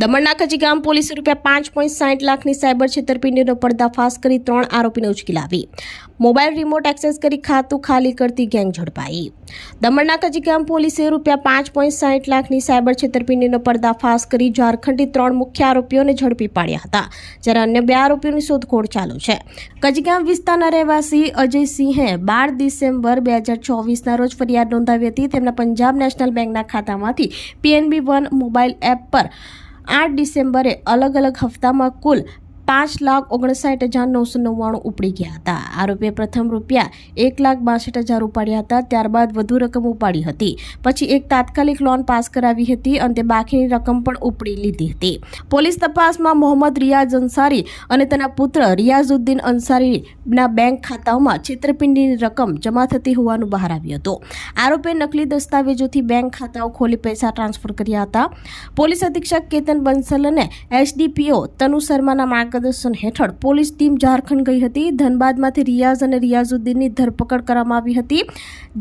દમણના કચીગામ પોલીસે રૂપિયા પાંચ પોઈન્ટ સાઠ લાખની સાયબર છેતરપિંડીનો પર્દાફાશ કરી ત્રણ આરોપીને ઉચકી લાવી. મોબાઈલ રિમોટ એક્સેસ કરી ખાતું ખાલી કરતી ગેંગ ઝડપાઈ. દમણના કચીગામ પોલીસે રૂપિયા પાંચ પોઈન્ટ સાઠ લાખની સાયબર છેતરપિંડીનો પર્દાફાશ કરી ઝારખંડથી ત્રણ મુખ્ય આરોપીઓને ઝડપી પાડ્યા હતા, જ્યારે અન્ય બે આરોપીઓની શોધખોળ ચાલુ છે. કચીગામ વિસ્તારના રહેવાસી અજયસિંહે બાર ડિસેમ્બર બે હજાર ચોવીસના રોજ ફરિયાદ નોંધાવી હતી. તેમના પંજાબ નેશનલ બેંકના ખાતામાંથી પીએનબી વન મોબાઈલ એપ પર આઠ ડિસેમ્બરે અલગ અલગ હપ્તામાં કુલ પાંચ લાખ ઓગણસાઠ હજાર નવસો નવ્વાણું ઉપડી ગયા હતા. આરોપીએ પ્રથમ રૂપિયા એક લાખ બાસઠ હજાર ઉપાડ્યા હતા, ત્યારબાદ વધુ રકમ ઉપાડી હતી. પછી એક તાત્કાલિક લોન પાસ કરાવી હતી અને બાકીની રકમ પણ ઉપડી લીધી હતી. પોલીસ તપાસમાં મોહમ્મદ રિયાઝ અંસારી અને તેના પુત્ર રિયાઝુદ્દીન અંસારીના બેંક ખાતાઓમાં છેતરપિંડીની રકમ જમા થતી હોવાનું બહાર આવ્યું હતું. આરોપીએ નકલી દસ્તાવેજોથી બેંક ખાતાઓ ખોલી પૈસા ટ્રાન્સફર કર્યા હતા. પોલીસ અધિક્ષક કેતન બંસલ અને એસડીપીઓ તનુ શર્માના માર્ગદર્શન હેઠળ પોલીસ ટીમ ઝારખંડ ગઈ હતી. ધનબાદમાંથી રિયાઝ અને રિયાઝુદ્દીનની ધરપકડ કરવામાં આવી હતી.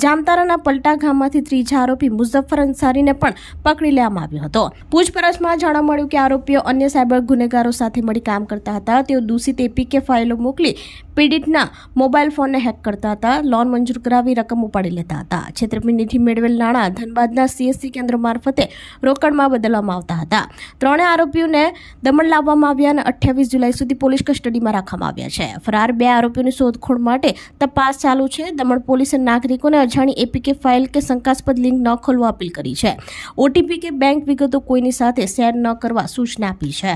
જામતારાના પલટા ગામમાંથી ત્રીજા આરોપી મુઝફ્ફર અંસારીને પણ પકડી લેવામાં આવ્યો હતો. પૂછપરછમાં જાણવા મળ્યું કે આરોપીઓ અન્ય સાયબર ગુનેગારો સાથે મળી કામ કરતા હતા. તેઓ દૂષિત એપીકે ફાઇલો મોકલી પીડિતના મોબાઈલ ફોનને હેક કરતા હતા. લોન મંજૂર કરાવી રકમ ઉપાડી લેતા હતા. છેતરપિંડીથી મેળવેલ નાણાં ધનબાદના સીએસસી કેન્દ્ર મારફતે રોકડમાં બદલવામાં આવતા હતા. ત્રણે આરોપીઓને દમણ લાવવામાં આવ્યા અને અઠ્યાવીસ જુલાઈ સુધી પોલીસ કસ્ટડીમાં રાખવામાં આવ્યા છે. ફરાર બે આરોપીઓની શોધખોળ માટે તપાસ ચાલુ છે. દમણ પોલીસે નાગરિકોને અજાણી એપીકે ફાઇલ કે શંકાસ્પદ લિંક ન ખોલવા અપીલ કરી છે. ઓટીપી કે બેંક વિગતો કોઈની સાથે શેર ન કરવા સૂચના આપી છે.